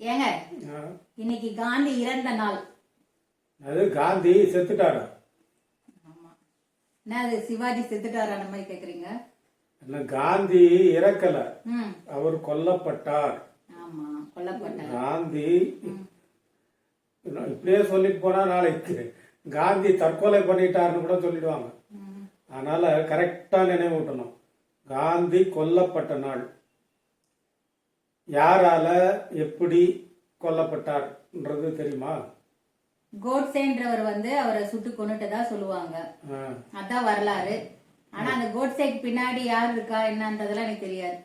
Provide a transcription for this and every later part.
ஏங்க. இன்னைக்கு காந்தி இறந்த நாள். அது காந்தி செத்துட்டாரா? ஆமா. என்ன அது சிவாஜி செத்துட்டாரா அந்த மாதிரி கேக்குறீங்க? என்ன காந்தி இறக்கல. அவர் கொல்லப்பட்டார். ஆமா கொல்லப்பட்டார். காந்தி இப்படியே சொல்லிட்டு போனா நாளைக்கு காந்தி தற்கொலை பண்ணிட்டாருன்னு கூட சொல்லிடுவாங்க. அதனால கரெக்டா நினைவூட்டணும். காந்தி கொல்லப்பட்ட நாள். யாரால எப்படி கொல்லப்பட்டார்ன்றது தெரியுமா? கோட்சேன்றவர் வந்து அவரை சுட்டு கொன்னுட்டதா சொல்லுவாங்க. அதான் வரலாறு. ஆனா அந்த கோட்சேக்கு பின்னாடி யார் இருக்கா என்னன்றதெல்லாம் எனக்கு தெரியாது.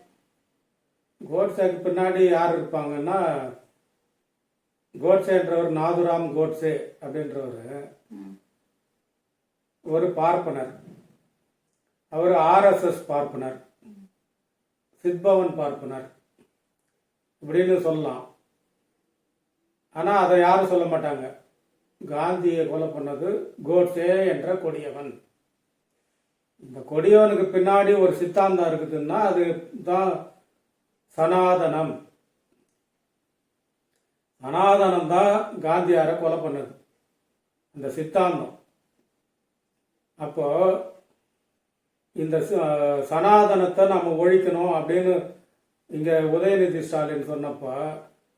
கோட்சேக்கு பின்னாடி யார் இருப்பாங்கன்னா கோட்சேன்றவர் நாதுராம் கோட்சே அப்படின்றவர். ஒரு பார்ப்பனர். அவர் ஆர்எஸ்எஸ் பார்ப்பனர். சித்பவன் பார்ப்பனர். இப்படின்னு சொல்லலாம். ஆனால் அதை யாரும் சொல்ல மாட்டாங்க. காந்தியை கொலை பண்ணது கோட்சே என்ற கொடியவன். இந்த கொடியவனுக்கு பின்னாடி ஒரு சித்தாந்தம் இருக்குதுன்னா அது தான் சனாதனம். சனாதனம் தான் காந்தியாரை கொலை பண்ணது. இந்த சித்தாந்தம். அப்போ இந்த சனாதனத்தை நம்ம ஒழிக்கணும் அப்படின்னு இங்க உதயநிதி ஸ்டாலின் சொன்னப்போ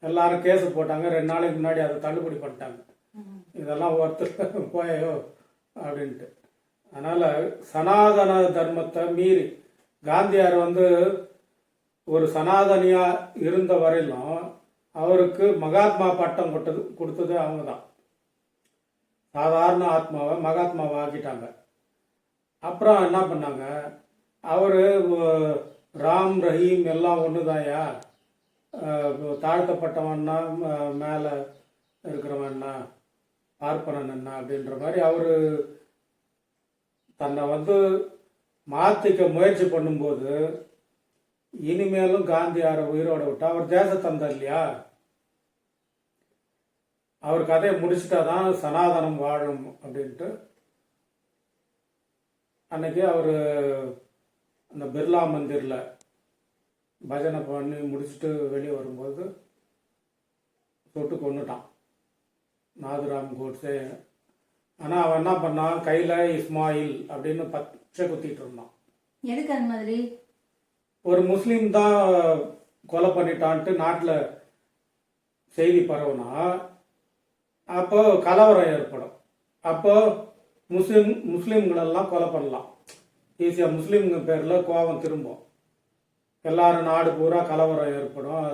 எல்லாரும் கேஸ் போட்டாங்க. ரெண்டு நாளைக்கு முன்னாடி அதை தள்ளுபடி பண்ணிட்டாங்க. இதெல்லாம் ஒருத்தர் போயோ அப்படின்ட்டு. அதனால சனாதன தர்மத்தை மீறி காந்தியார் வந்து ஒரு சனாதனியா இருந்த வரையிலும் அவருக்கு மகாத்மா பட்டம் கொடுத்தது கொடுத்தது அவங்க தான் சாதாரண ஆத்மாவை மகாத்மாவை ஆக்கிட்டாங்க. அப்புறம் என்ன பண்ணாங்க? அவர் ராம் ரஹீம் எல்லாம் ஒன்றுதாயா தாழ்த்தப்பட்டவன்னா மேலே இருக்கிறவன்னா பார்ப்பனன் என்ன அப்படின்ற மாதிரி அவர் தன்னை வந்து மாற்றிக்க முயற்சி பண்ணும்போது இனிமேலும் காந்தியாரை உயிரோட விட்டா அவர் தேசத்தந்தை இல்லையா? அவர் கதையை முடிச்சிட்டாதான் சனாதனம் வாழும் அப்படின்ட்டு அன்னைக்கு அவர் பிர்லா மந்திரில் பஜனை பண்ணி முடிச்சுட்டு வெளியே வரும்போது சுட்டு கொண்டுட்டான் நாதுராம் கோட்ஸே. ஆனால் அவன் என்ன பண்ணான்? கையில் இஸ்மாயில் அப்படின்னு பச்சை குத்திட்டு இருந்தான். எதுக்கு அது மாதிரி? ஒரு முஸ்லீம் தான் கொலை பண்ணிட்டான்ட்டு நாட்டில் செய்தி பரவுனா அப்போ கலவரம் ஏற்படும். அப்போ முஸ்லீம் முஸ்லீம்களெல்லாம் கொலை பண்ணலாம். ஈஸியாக முஸ்லீம்ங்க பேரில் கோபம் திரும்பும். எல்லாரும் நாடு பூரா கலவரம் ஏற்படும்.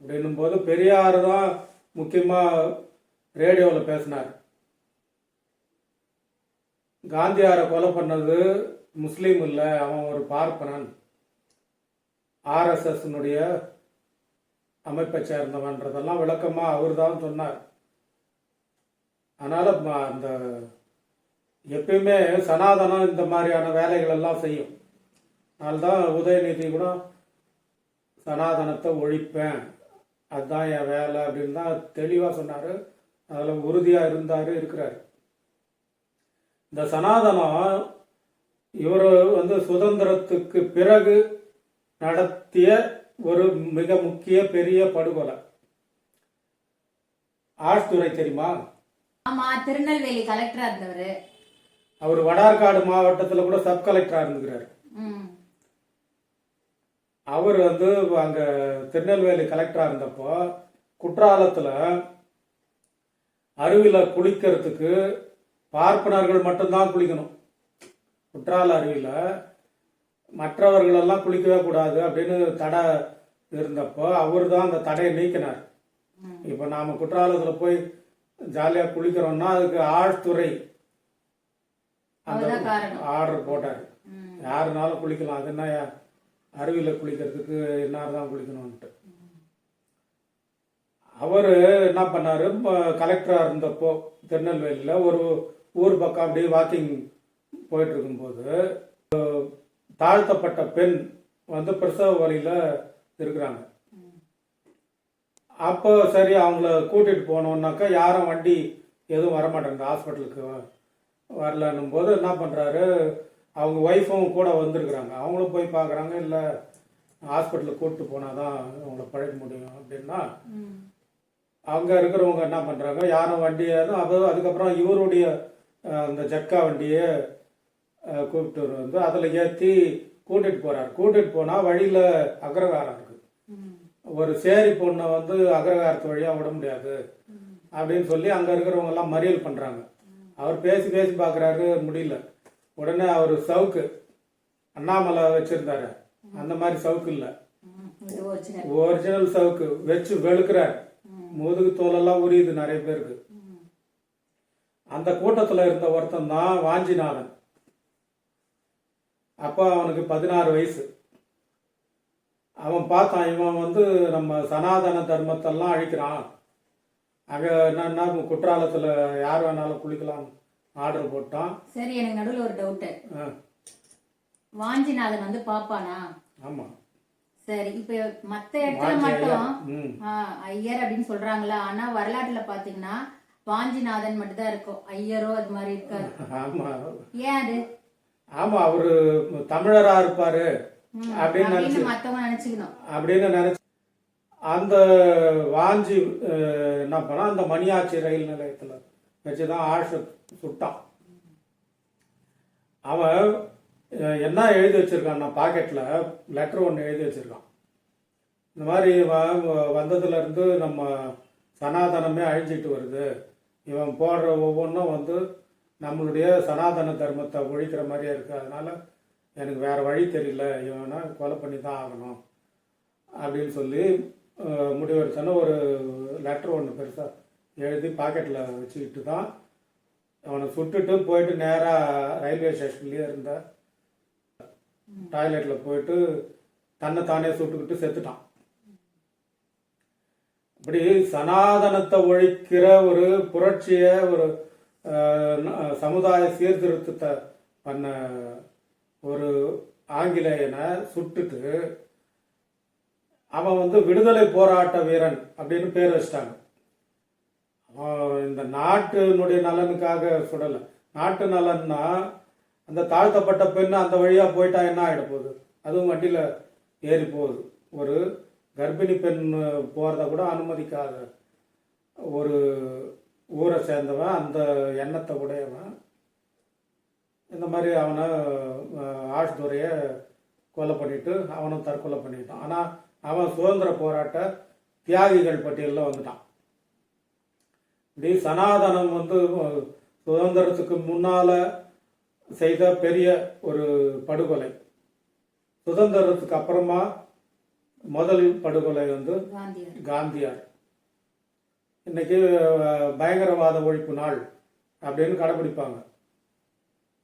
அப்படின்னும் போது பெரியார் தான் முக்கியமாக ரேடியோவில் பேசினார். காந்தியாரை கொலை பண்ணது முஸ்லீம் இல்லை அவன் ஒரு பார்ப்பனன். ஆர்எஸ்எஸ்னுடைய அமைப்பை சேர்ந்தவன்றதெல்லாம் விளக்கமாக அவர் தான் சொன்னார். அதனால் அந்த எப்பயுமே சனாதனம் இந்த மாதிரியான வேலைகள் எல்லாம் செய்யும். அதனால்தான் உதயநிதி கூட சனாதனத்தை ஒழிப்பேன் அதுதான் என் வேலை அப்படின்னு தான் தெளிவாக சொன்னார். அதில் உறுதியாக இருந்தார் இருக்கிறார். இந்த சனாதனம் இவர் வந்து சுதந்திரத்துக்கு பிறகு நடத்திய ஒரு மிக முக்கிய பெரிய படுகொலை. ஆழ்துறை தெரியுமா? ஆமா திருநெல்வேலி கலெக்டரா இருந்தவர். அவர் வடார்காடு மாவட்டத்தில் கூட சப் கலெக்டராக இருந்துக்கிறார். அவர் வந்து அங்கே திருநெல்வேலி கலெக்டராக இருந்தப்போ குற்றாலத்தில் அருவியில் குளிக்கிறதுக்கு பார்ப்பனர்கள் மட்டும்தான் குளிக்கணும். குற்றால அருவியில் மற்றவர்களெல்லாம் குளிக்கவே கூடாது அப்படின்னு தடை இருந்தப்போ அவர் தான் அந்த தடையை நீக்கினார். இப்போ நாம் குற்றாலத்தில் போய் ஜாலியாக குளிக்கிறோம்னா அதுக்கு ஆழ்துறை அந்த. ஆர்டர் போட்டார். யாருனாலும் குளிக்கலாம். அது என்ன அருவியில் குளிக்கிறதுக்கு இன்னார் தான் குளிக்கணும்ன்ட்டு. அவர் என்ன பண்ணாரு? கலெக்டராக இருந்தப்போ திருநெல்வேலியில் ஒரு ஊர் பக்கம் அப்படியே வாக்கிங் போயிட்டு இருக்கும்போது தாழ்த்தப்பட்ட பெண் வந்து பிரசவ வழியில் இருக்கிறாங்க. அப்போ சரி அவங்கள கூட்டிட்டு போனோம்னாக்கா யாரும் வண்டி எதுவும் வரமாட்டேங்குது ஹாஸ்பிட்டலுக்கு வரலன்னும் போது என்ன பண்ணுறாரு அவங்க ஒய்ஃபும் கூட வந்திருக்கிறாங்க. அவங்களும் போய் பார்க்குறாங்க. இல்லை ஹாஸ்பிட்டலுக்கு கூப்பிட்டு போனால் தான் அவங்கள பழக முடியும் அப்படின்னா அங்கே இருக்கிறவங்க என்ன பண்ணுறாங்க யாரும் வண்டியை அது அதுக்கப்புறம் இவருடைய அந்த ஜக்கா வண்டியை கூப்பிட்டு வந்து அதில் ஏற்றி கூட்டிகிட்டு போகிறார் கூட்டிகிட்டு போனால் வழியில் அக்ரகாரம் இருக்குது ஒரு சேரி பொண்ணை வந்து அக்ரகாரத்து வழியாக விட முடியாது. அப்படின்னு சொல்லி அங்கே இருக்கிறவங்க எல்லாம் மறியல் பண்ணுறாங்க அவர் பேசி பேசி பார்க்குறாரு முடியல. உடனே அவர் சவுக்கு அண்ணாமலை வச்சிருந்தாரு. அந்த மாதிரி சவுக்கு இல்லை. ஒரிஜினல் ஒரிஜினல் சவுக்கு வச்சு வெளுக்கிறார். முதுகு தோலெல்லாம் உரியுது நிறைய பேருக்கு. அந்த கூட்டத்தில் இருந்த ஒருத்தன் தான் வாஞ்சிநாதன். அப்போ அவனுக்கு பதினாறு வயசு. அவன் பார்த்தான் இவன் வந்து நம்ம சனாதன தர்மத்தெல்லாம் அழிக்கிறான். அங்கே என்னன்னா குற்றாலத்தில் யார் வேணாலும் குளிக்கலாம் ஆர்டர் போட்டான். சரி எனக்கு நடுவில் ஒரு டவுட்டு வாஞ்சிநாதன் வந்து பாப்பானா? ஆமாம் சரி இப்ப மத்த இடத்துல மட்டும் ஐயர் அப்படின்னு சொல்றாங்களா? ஆனா வரலாற்றுல பாத்தீங்கன்னா வாஞ்சிநாதன் மட்டும் தான் இருக்கும். ஐயரோ அது மாதிரி இருக்காது. ஆமாம் ஏன் அது? ஆமாம் அவர் தமிழராக இருப்பார். அப்படின்னு மத்தவங்க நினைச்சுக்கணும். அப்படின்னு நினைச்சு அந்த வாஞ்சி என்ன பண்ணால் அந்த மணியாச்சி ரயில் நிலையத்தில் வச்சு தான் ஆஷ சுட்டான். அவன் என்ன எழுதி வச்சிருக்கான்னா பாக்கெட்டில் லெட்டர் ஒன்று எழுதி வச்சுருக்கான். இந்த மாதிரி இவன் வ- வந்ததுலேருந்து நம்ம சனாதனமே அழிஞ்சிட்டு வருது. இவன் போடுற ஒவ்வொன்றும் வந்து நம்மளுடைய சனாதன தர்மத்தை ஒழிக்கிற மாதிரியே இருக்குது அதனால் எனக்கு வேறு வழி தெரியல. இவனை கொலை பண்ணி தான் ஆகணும் அப்படின்னு சொல்லி முடிவர் சொன்ன ஒரு லெட்டர் ஒன்று பெருசாக எழுதி பாக்கெட்டில் வச்சுக்கிட்டு தான் அவனை சுட்டுட்டு போயிட்டு நேராக ரயில்வே ஸ்டேஷன்லேயே இருந்த டாய்லெட்டில் போயிட்டு தன்னை தானே சுட்டுக்கிட்டு செத்துட்டான். இப்படி சனாதனத்தை ஒழிக்கிற ஒரு புரட்சியை ஒரு சமுதாய சீர்திருத்தத்தை பண்ண ஒரு ஆங்கிலேயனை சுட்டுட்டு அவன் வந்து விடுதலை போராட்ட வீரன் அப்படின்னு பேர் வச்சிட்டாங்க. அவன் இந்த நாட்டினுடைய நலனுக்காக சுடலை. நாட்டு நலன்னா அந்த தாழ்த்தப்பட்ட பெண் அந்த வழியாக போயிட்டா என்ன ஆகிட போகுது? அதுவும் வண்டியில் ஏறி போகுது. ஒரு கர்ப்பிணி பெண் போகிறத கூட அனுமதிக்காத ஒரு ஊரை சேர்ந்தவன் அந்த எண்ணத்தை உடையவன். இந்த மாதிரி அவனை அஹ், ஆஷ்துரையை கொலை பண்ணிட்டு அவனும் தற்கொலை பண்ணிட்டான். ஆனால் அவன் சுதந்திர போராட்ட தியாகிகள் பட்டியலில் வந்துட்டான். இப்படி சனாதனம் வந்து சுதந்திரத்துக்கு முன்னால செய்த பெரிய ஒரு படுகொலை. சுதந்திரத்துக்கு அப்புறமா முதல் படுகொலை வந்து காந்தியார். இன்னைக்கு பயங்கரவாத ஒழிப்பு நாள் அப்படின்னு கடைபிடிப்பாங்க.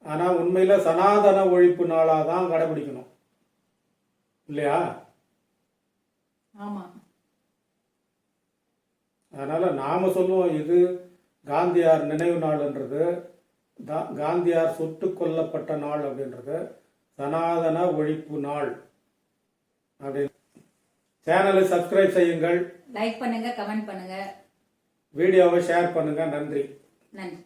ஆனால் உண்மையில் சனாதன ஒழிப்பு நாளாக தான் கடைபிடிக்கணும். இல்லையா? ஆமா. அதனால் நாம் சொல்லுவோம் இது காந்தியார் நினைவு நாள்ன்றது தா- காந்தியார் சுட்டு கொல்லப்பட்ட நாள் அப்படின்றது சனாதன ஒழிப்பு நாள் அப்படின்னு. சேனலை சப்ஸ்கிரைப் செய்யுங்கள். லைக் பண்ணுங்க கமெண்ட் பண்ணுங்க. வீடியோவை ஷேர் பண்ணுங்கள் நன்றி. நன்றி.